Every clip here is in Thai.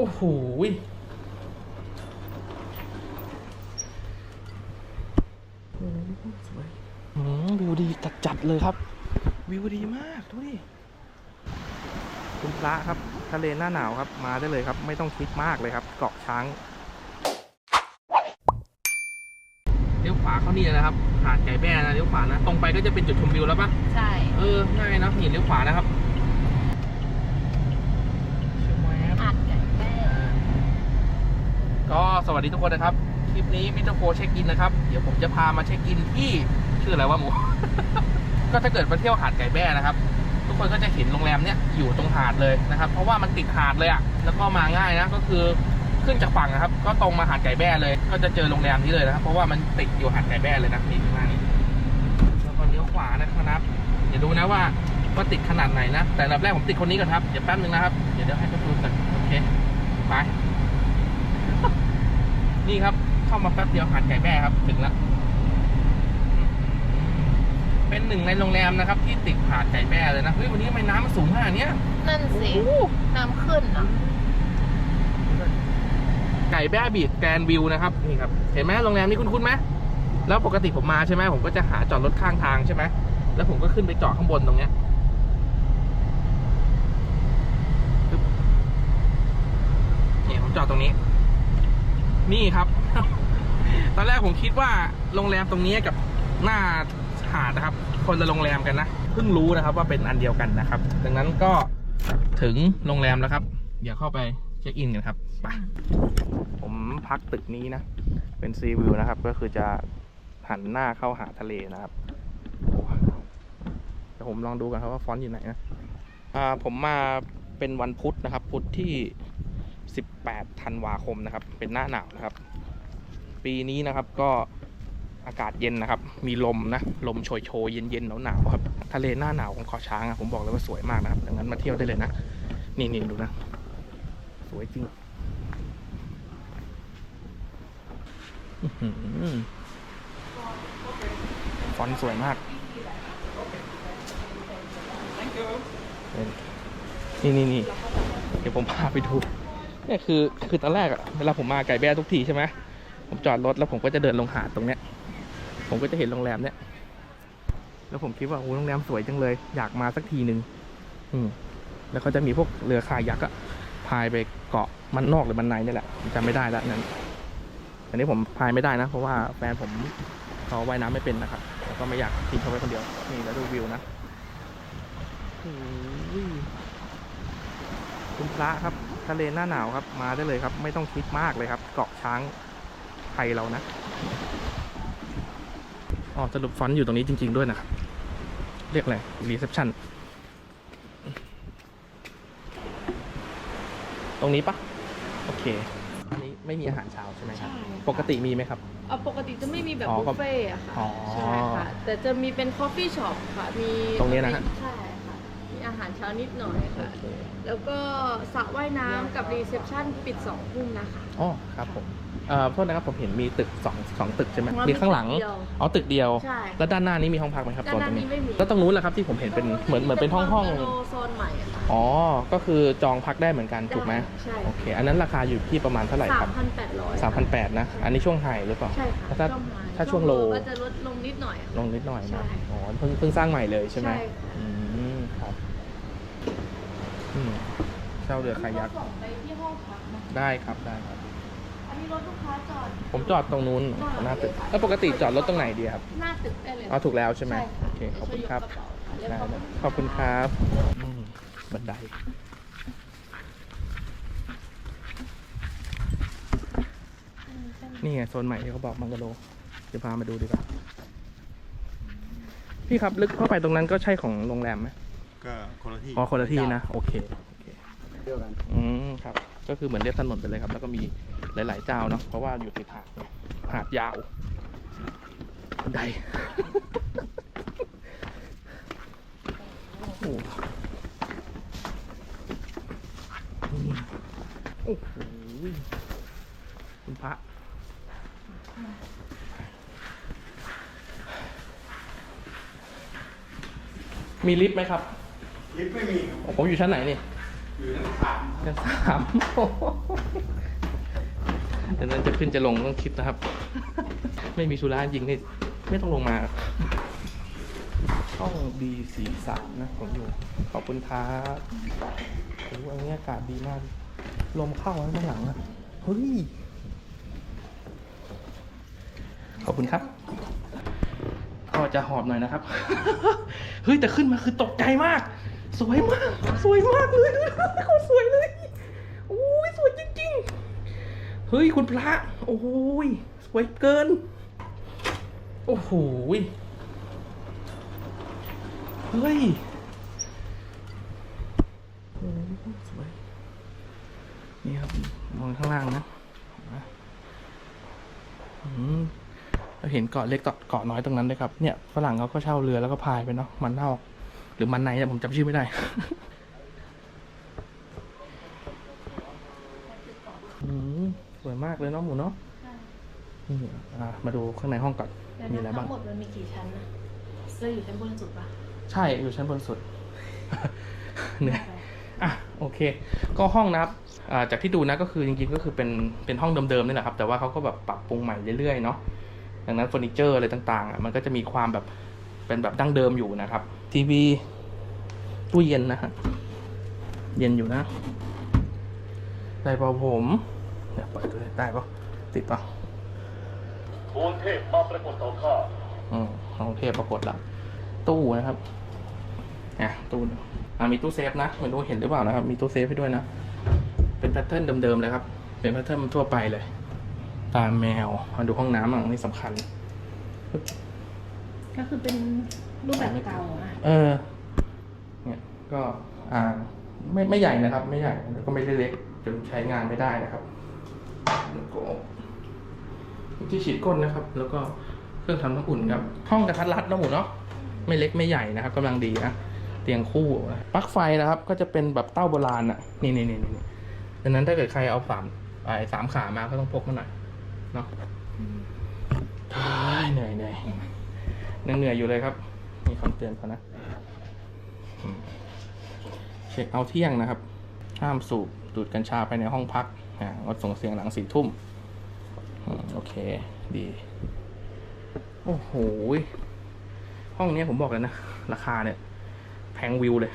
โอ้โหยโอ้โหสวยอืมวิวดีจัดๆเลยครับ วิวดีมากดูดิคุณพระครับทะเลหน้าหนาวครับมาได้เลยครับ ไม่ต้องคิดมากเลยครับ เกาะช้างเลี้ยวขวาเข้านี่นะครับหาดไก่แบ้นะเลี้ยวขวานะ ตรงไปก็จะเป็นจุดชมวิวแล้วปะใช่ เออง่ายนะนี่เลี้ยวขวานะครับเชื่อไหมครับ อัดไก่แม่ ก็ สวัสดีทุกคนนะครับ คลิปนี้มิสเตอร์โฟเช็คอินนะครับ เดี๋ยวผมจะพามาเช็คอินที่ชื่ออะไรวะหมู ก็ถ้าเกิดมาเที่ยวหาดไก่แบ้นะครับ ทุกคนก็จะเห็นโรงแรมเนี้ยอยู่ตรงหาดเลยนะครับ เพราะว่ามันติดหาดเลยอะ่ะแล้วก็มาง่ายนะ ก็คือขึ้นจากฝั่งนะครับ ก็ตรงมาหาดไก่แบ้เลย ก็จะเจอโรงแรมนี้เลยนะครับ เพราะว่ามันติดอยู่หาดไก่แบ้เลยนะนี่ข้างหน้านี้แล้วก็เลี้ยวขวานะครับเดี๋ยวดูนะว่าว่าติดขนาดไหนนะ แต่อันดับแรกผมติดคนนี้ก่อนครับ เดี๋ยวแป๊บนึงนะครับ เดี๋ยวเดี๋ยวให้เขาดูก่อนโอเค ไป นี่ครับเข้ามาแป๊บเดียวหาดไก่แบ้ครับถึงแล้วเป็นหนึ่งในโรงแรมนะครับ ที่ติดหาดไก่แบ้เลยนะเฮ้ยวันนี้ทำไมน้ำมันสูงขนาดเนี้ยนั่นสิโอ้โหน้ำขึ้นอะไก่แบ้บีดแกรนด์วิวนะครับนี่ครับเห็นไหมโรงแรมนี้คุ้นๆไหมแล้วปกติผมมาใช่ไหมผมก็จะหาจอดรถข้างทางใช่ไหมแล้วผมก็ขึ้นไปจอดข้างบนตรงเนี้ยปึ๊บเนี่ยผมจอดตรงนี้ นี่ครับ ตอนแรกผมคิดว่าโรงแรมตรงนี้กับหน้าหาดนะครับ คนละโรงแรมกันนะ เพิ่งรู้นะครับว่าเป็นอันเดียวกันนะครับ ดังนั้นก็ถึงโรงแรมแล้วครับ เดี๋ยวเข้าไปเช็คอินกันครับไปผมพักตึกนี้นะ เป็นซีวิวนะครับ ก็คือจะหันหน้าเข้าหาทะเลนะครับเดี๋ยวผมลองดูกันครับว่าฟอนต์อยู่ไหนนะอ่าผมมาเป็นวันพุธนะครับ พุธที่ 18ธันวาคมนะครับ เป็นหน้าหนาวนะครับ ปีนี้นะครับก็อากาศเย็นนะครับ มีลมนะ ลมโชยโชยๆเย็นๆหนาวๆครับ ทะเลหน้าหนาวของเกาะช้างอะผมบอกเลยว่าสวยมากนะครับ ดังนั้นมาเที่ยวได้เลยนะ นี่นี่ดูนะ สวยจริงฟอนสวยมาก นี่นี่นี่ เดี๋ยวผมพาไปดู เนี่ยคือคือตอนแรกอะเวลาผมมาไก่แบ้ทุกทีใช่ไหมผมจอดรถแล้วผมก็จะเดินลงหาดตรงเนี้ย ผมก็จะเห็นโรงแรมเนี้ยแล้วผมคิดว่าโอ้โรงแรมสวยจังเลย อยากมาสักทีหนึ่งอืมแล้วเขาจะมีพวกเรือคายักอะพายไปเกาะมันนอกหรือมันในนี่แหละจำไม่ได้แล้วนั้นอันนี้ผมพายไม่ได้นะ เพราะว่าแฟนผมเขาว่ายน้ำไม่เป็นนะครับแล้วก็ไม่อยากทิ้งเขาไว้คนเดียวนี่แล้วดูวิวนะโอ้ยคุณพระครับ ทะเลหน้าหนาวครับมาได้เลยครับ ไม่ต้องคิดมากเลยครับ เกาะช้างไทยเรานะอ๋อสรุปฟอนต์อยู่ตรงนี้จริง ๆด้วยนะครับ เรียกอะไรรีเซพชันตรงนี้ปะโอเค อันนี้ไม่มีอาหารเช้าใช่ไหมครับ ใช่ค่ะปกติมีไหมครับ เอาปกติจะไม่มีแบบอ๋อบุฟเฟ่ต์อะค่ะ อ๋อใช่ค่ะ แต่จะมีเป็นคอฟฟี่ช็อปค่ะ มีตรงนี้นะฮะ ใช่ค่ะมีอา หารเช้านิดหน่อยโอค่ะเคแล้วก็สระว่ายน้ำกับรีเซพชันปิดสองทุ่มนะคะ อ๋อครับผมเอ่อโทษนะครับผมเห็นมีตึกสองสองตึกใช่ไหมของเรามีข้างหลังมีตึกเดียว อ๋อตึกเดียว ใช่แล้วด้านหน้านี้มีห้องพักไหมครับด้านโซนตรงหน้านี้นี้ไม่มี แล้วตรงนู้นแหละครับที่ผมเห็นเป็นเหมือนเหมือนเป็นห้องห้องบังกะโลโซนใหม่อะค่ะอ๋อก็คือจองพักได้เหมือนกันถูกไหมใช่โอเค อันนั้นราคาอยู่ที่ประมาณเท่าไหร่คสารัมบพันแปดร้อยสามพันแปดนะอันนี้ช่วงไฮหรือเปล่า ใช่ค่ะถ้าช่วงไฮถ้าช่วงโล ก็จะลดลงนิดหน่อยอะ ลงนิดหน่อยใช่ นะอ๋อเพิ่งเพิ่งสร้างใหม่เลยใช่ไหมใช่ค่ะอืมครับ อืมเช่าเรือคายัก ส่งไปที่ห้องพักนะคะได้ครับได้ครับ อันนี้รถลูกค้าจอด ผมจอดตรงนู้นหน้าตึกแล้วปกติจอดรถตรงไหนดีครับหน้าตึกได้เลยอ๋อถูกแล้วใช่ไหมใช่ค่ะโอเคขอบคุณครับช่วยยกกะเป๋าค่ะได้แล้วขอบคุณครับอืมบันได นี่ไงโซนใหม่ที่เขาบอกมังกะโลเดี๋ยวพามาดูดีกว่า พี่ครับลึกเข้าไปตรงนั้นก็ใช่ของโรงแรมไหม ก็คนละที่อ๋อคนละที่นะโอเคโอเคเดียวกันอืมครับ ก็คือเหมือนเรียบถนนไปเลยครับ แล้วก็มีหลาย ๆ เจ้าเนาะเพราะว่าอยู่ติดหาดเนี่ยหาดยาวบันได โอ้โหนี่โอ้โหคุณพระ มีลิฟต์ไหมครับ ลิฟต์ไม่มีผมอยู่ชั้นไหนนี่ชั้นสามโอ้โหเดี๋ยวนั้นจะขึ้นจะลงต้องคิดนะครับ ไม่มีสุราจริงนี่ไม่ต้องลงมาห้อง B43 นะผมอยู่ ขอบคุณครับโอ้โหอันนี้อากาศดีมาก ลมเข้าข้างหลังอะเฮ้ยขอบคุณครับ ก็จะหอบหน่อยนะครับ เฮ้ย แต่ขึ้นมาคือตกใจมาก สวยมาก สวยมากเลยโคตรสวยเลยโอ้ยสวยจริงๆ เฮ้ยคุณพระ โอ้ยสวยเกิน โอ้โหยเฮ้ยโอ้สวย นี่ครับ มองข้างล่างนะเราเห็นเกาะเล็กเกาะเกาะน้อยตรงนั้นเลยครับ เนี่ยฝรั่งเขาก็เช่าเรือแล้วก็พายไปเนาะ มันนอก หรือมันในเนี่ยผมจำชื่อไม่ได้อืมสวยมากเลยเนาะหมูเนาะนี่อะมาดูข้างในห้องก่อนแล้วมีอะไรทั้บ้างงหมดมันมีกี่ชั้นนะเราอยู่ชั้นบนสุดปะใช่ อยู่ชั้นบนสุด เหนื่อยอะโอเค ก็ห้องนะครับอ่าจากที่ดูนะก็คือจริงๆก็คือเป็นเป็นห้องเดิมๆนี่แหละครับ แต่ว่าเขาก็แบบปรับปรุงใหม่เรื่อยๆเนาะดังนั้นเฟอร์นิเจอร์อะไรต่างๆอะมันก็จะมีความแบบ เป็นแบบดั้งเดิมอยู่นะครับ ทีวีตู้เย็นนะฮะเย็นอยู่นะได้เป่าผมเดี๋ยวเปิดดูเลยได้ปะติดปะโอนเทพมาปรากฏต่อข้าอืมของเทพปรากฏละตู้นะครับอะตู้อ่ามีตู้เซฟนะไม่รู้เห็นหรือเปล่านะครับ มีตู้เซฟให้ด้วยนะ เป็นแพทเทิร์นเดิมๆเลยครับ เป็นแพทเทิร์นทั่วไปเลย ตามแมวมาดูห้องน้ำอะนี่สำคัญ ก็คือเป็นรูปแบบเก่าอะเออ เนี่ยก็อ่าไม่ไม่ใหญ่นะครับ ไม่ใหญ่แล้วก็ไม่ได้เล็กจนใช้งานไม่ได้นะครับแล้วก็ที่ฉีดก้นนะครับ แล้วก็เครื่องทำน้ำอุ่นครับ ห้องกระทัดรัดนะหมูเนาะไม่เล็กไม่ใหญ่นะครับกำลังดีนะเตียงคู่ปลั๊กไฟนะครับ ก็จะเป็นแบบเต้าโบราณอะ นี่นี่นี่นี่ดังนั้นถ้าเกิดใครเอาสามไอ้สามขามาก็ต้องพกมาหน่อยเนาะเฮ้ยเหนื่อยเหนื่อย ยังเหนื่อยอยู่เลยครับ มีคำเตือนเขานะ เช็คเอาท์เที่ยงนะครับ ห้ามสูบดูดกัญชาภายในห้องพักอ่างดส่งเสียงหลังสี่ทุ่มอืมโอเค ดี โอ้โหยห้องเนี้ยผมบอกเลยนะ ราคาเนี่ย แพงวิวเลย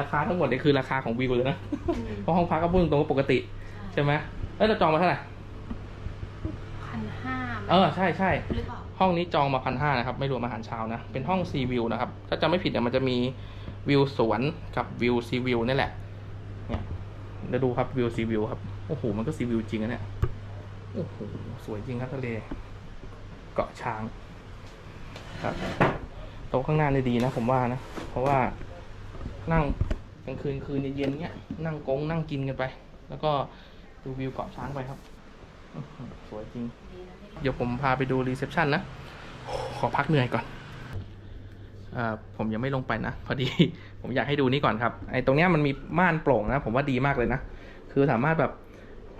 ราคาทั้งหมดเนี่ยคือราคาของวิวเลยนะ เพราะห้องพักก็พูดตรงๆว่าปกติ ใช่ไหมเอ้ยเราจองมาเท่าไหร่พันห้าเออ ใช่ใช่หรือเปล่า ห้องนี้จองมาพันห้านะครับ ไม่รวมอาหารเช้านะ เป็นห้องซีวิวนะครับ ถ้าจำไม่ผิดเนี่ยมันจะมีวิวสวนกับวิวซีวิวนี่แหละ เนี่ยเดี๋ยวดูครับวิวซีวิวครับ โอ้โห มันก็ซีวิวจริงนะเนี่ย โอ้โห สวยจริงครับทะเล เกาะช้าง ครับโต๊ะข้างหน้านี่ดีนะผมว่านะ เพราะว่านั่งกลางคืนคืนเย็นเนี้ย นั่งกงนั่งกินกันไป แล้วก็ดูวิวเกาะช้างไปครับ สวยจริง เดี๋ยวผมพาไปดูรีเซพชันนะ ขอพักเหนื่อยก่อนอผมยังไม่ลงไปนะ พอดี ผมอยากให้ดูนี่ก่อนครับ ไอ้ตรงเนี้ยมันมีม่านโปร่งนะ ผมว่าดีมากเลยนะ คือสามารถแบบ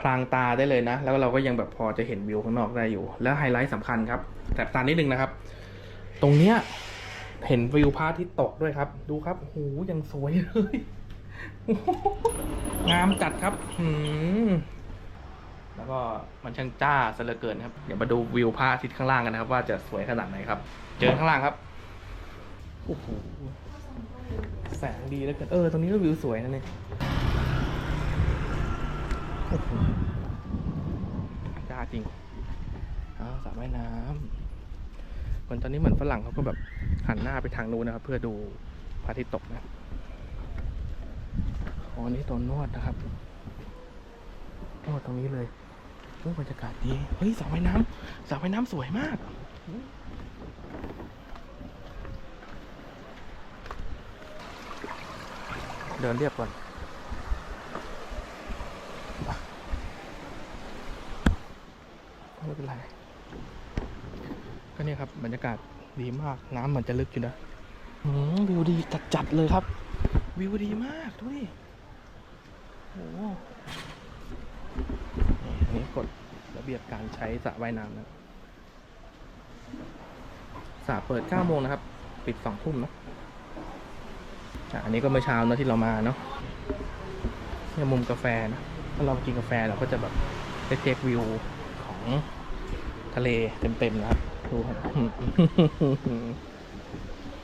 พลางตาได้เลยนะ แล้วเราก็ยังแบบพอจะเห็นวิวข้างนอกได้อยู่ แล้วไฮไลท์สำคัญครับแต่ตานิดนึงนะครับ ตรงเนี้ยเห็นวิวพระอาทิตย์ตกด้วยครับ ดูครับโหยังสวยเลยงามจัดครับหืม แล้วก็มันช่างจ้าซะเหลือเกินครับ เดี๋ยวมาดูวิวพระอาทิตย์ข้างล่างกันนะครับ ว่าจะสวยขนาดไหนครับ เจอข้างล่างครับโอ้โหแสงดีแล้วกันเออ ตรงนี้ก็วิวสวยนะเนี่ยโอ้โหจ้าจริงอ้าวสระว่ายน้ำเหมือนตอนนี้เหมือนฝรั่งเขาก็แบบหันหน้าไปทางนู้นนะครับ เพื่อดูพระอาทิตย์ตกนะอ๋อนี่ตัวนวดนะครับโอ้ตรงนี้เลย โอ้บรรยากาศดี เฮ้ยสระว่ายน้ำสระว่ายน้ำสวยมากเดินเรียบก่อน ไม่เป็นไร ก็เนี่ยครับ บรรยากาศดีมาก น้ำเหมันจะลึกอยู่นะวิวดีจัดๆเลยครับ วิวดีมากดูดิโอ้ นี้กฎระเบียบการใช้สระว่ายน้ำนะสระเปิด9โมงนะครับ ปิด2ทุ่มเนะอันนี้ก็เมื่อเช้านะที่เรามาเนาะเนี่ยมุมกาแฟนะถ้าเรากินกาแฟเราก็จะแบบได้เทควิวของทะเลเต็มๆนะครับดูครับ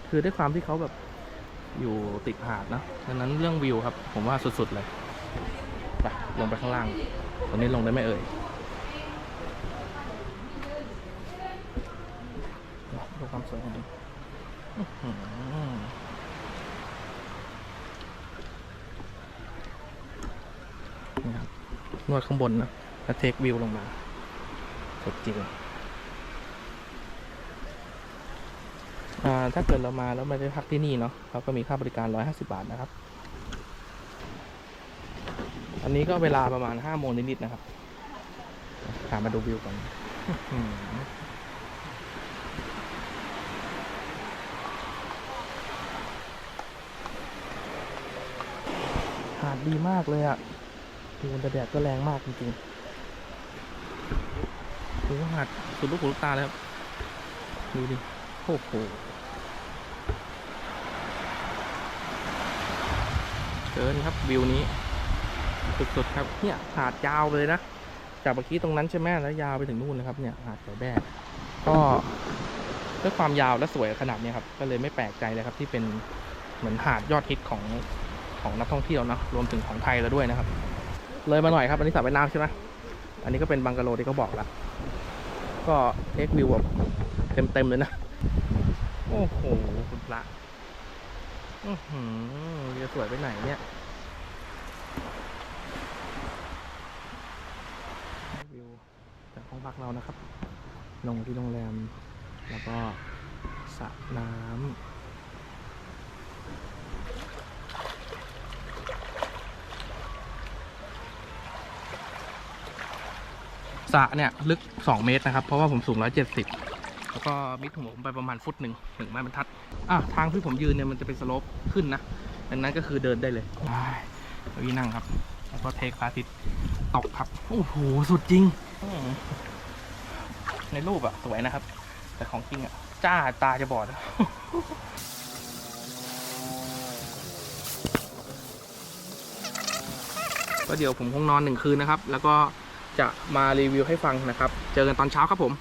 คือด้วยความที่เขาแบบอยู่ติดหาดนะดังนั้นเรื่องวิวครับ ผมว่าสุดๆเลย ไปลงไปข้างล่าง ตรงนี้ลงได้ไหมเอ่ยดูความสวยของมันอื้อหือนี่ครับนวดข้างบนนะแล้วเทควิวลงมาสดจริงถ้าเกิดเรามาแล้วไม่ได้พักที่นี่เนาะเขาก็มีค่าบริการ 150 บาทนะครับ อันนี้ก็เวลาประมาณ5โมงนิดๆนะครับพามาดูวิวกันอื้อหือหาดดีมากเลยอะ่ะดูแต่แดดก็แรงมากจริงๆดูหาดสุดลูกหูลูกตาเลยครับ ดูดิ โอ้โห เกินครับวิวนี้ สุดๆครับเนี่ยหาดยาวเลยนะจากเมื่อกี้ตรงนั้นใช่ไหมแล้วยาวไปถึงนู่นนะครับเนี่ยหาดแถวแบกก็ด้วยความยาวและสวยขนาดนี้ครับ ก็เลยไม่แปลกใจเลยครับที่เป็นเหมือนหาดยอดฮิตของของนักท่องเที่ยวนะรวมถึงของไทยแล้วด้วยนะครับ เลยมาหน่อยครับ อันนี้สระว่ายน้ำใช่ไหมอันนี้ก็เป็นบังกะโลที่เขาบอกละก็เทควิวแบบเต็มๆเลยนะ โอ้โห คุณพระอือหือจะสวยไปไหนเนี่ย วิวจากห้อง พักเรานะครับ ลงที่โรงแรม แล้วก็สระน้ำสระเนี่ย ลึก 2 เมตรนะครับ เพราะว่าผมสูง 170 แล้วก็มิดหัวผมไปประมาณฟุตหนึ่งถึงไม้บรรทัด อะ ทางที่ผมยืนเนี่ย มันจะเป็นสโลปขึ้นนะดังนั้นก็คือเดินได้เลยเก้าอี้นั่งครับ แล้วก็เทคพาทิตตกครับ โอ้โห สุดจริง ในรูปอะสวยนะครับ แต่ของจริงอะจ้าตาจะบอดก็เดี๋ยวผมคงนอนหนึ่งคืนนะครับ แล้วก็จะมารีวิวให้ฟังนะครับ เจอกันตอนเช้าครับผม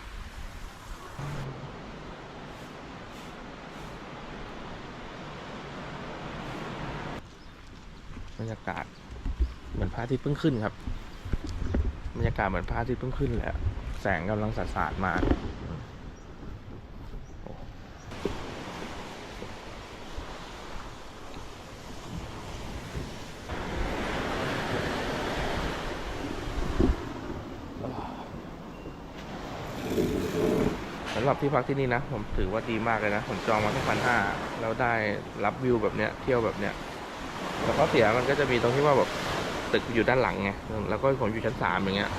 บรรยากาศเหมือนพระอาทิตย์เพิ่งขึ้นครับ บรรยากาศเหมือนพระอาทิตย์เพิ่งขึ้นเลยอะ แสงกำลังสาดๆมาโอ้สำหรับที่พักที่นี่นะ ผมถือว่าดีมากเลยนะ ผมจองมาแค่พันห้าแล้วได้รับวิวแบบเนี้ย เที่ยวแบบเนี้ยแต่ข้อเสียมันก็จะมีตรงที่ว่าแบบตึกอยู่ด้านหลังไง แล้วก็ผมอยู่ชั้นสามอย่างเงี้ย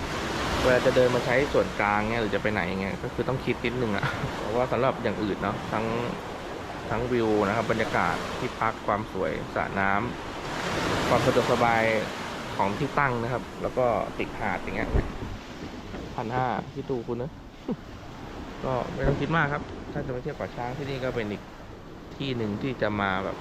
เวลาจะเดินมาใช้ส่วนกลางเงี้ยหรือจะไปไหนเงี้ยก็คือต้องคิดนิดนึงอะเพราะว่าสำหรับอย่างอื่นเนาะทั้งทั้งวิวนะครับ บรรยากาศที่พักความสวยสระน้ำความสะดวกสบายของที่ตั้งนะครับ แล้วก็ติดหาดอย่างเงี้ยพันห้าที่ตูคุณนะก็ไม่ต้องคิดมากครับ ถ้าจะไปเที่ยวเกาะช้างที่นี่ก็เป็นอีกที่หนึ่งที่จะมาแบบ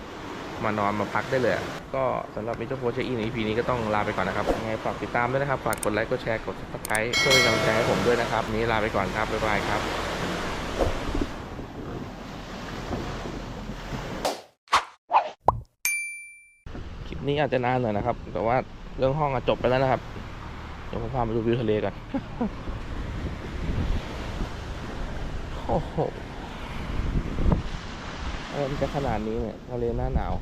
มานอนมาพักได้เลย ก็สำหรับมิสเตอร์โฟเชอีใน EP นี้ก็ต้องลาไปก่อนนะครับยังไงฝากติดตามด้วยนะครับฝากกดไลค์กดแชร์กด subscribe เพื่อเป็นกำลังใจให้ผมด้วยนะครับนี้ลาไปก่อนครับบ๊ายบายครับคลิปนี้อาจจะนานหน่อยนะครับ แต่ว่าเรื่องห้องอจบไปแล้วนะครับ เดี๋ยวผมพามาดูวิวทะเลกันโอ้โห อะไรมันจะขนาดนี้เนี่ยทะเลหน้าหนาว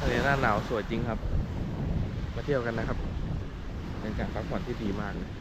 ทะเลหน้าหนาวสวยจริงครับ มาเที่ยวกันนะครับ เป็นการพักผ่อนที่ดีมากเลย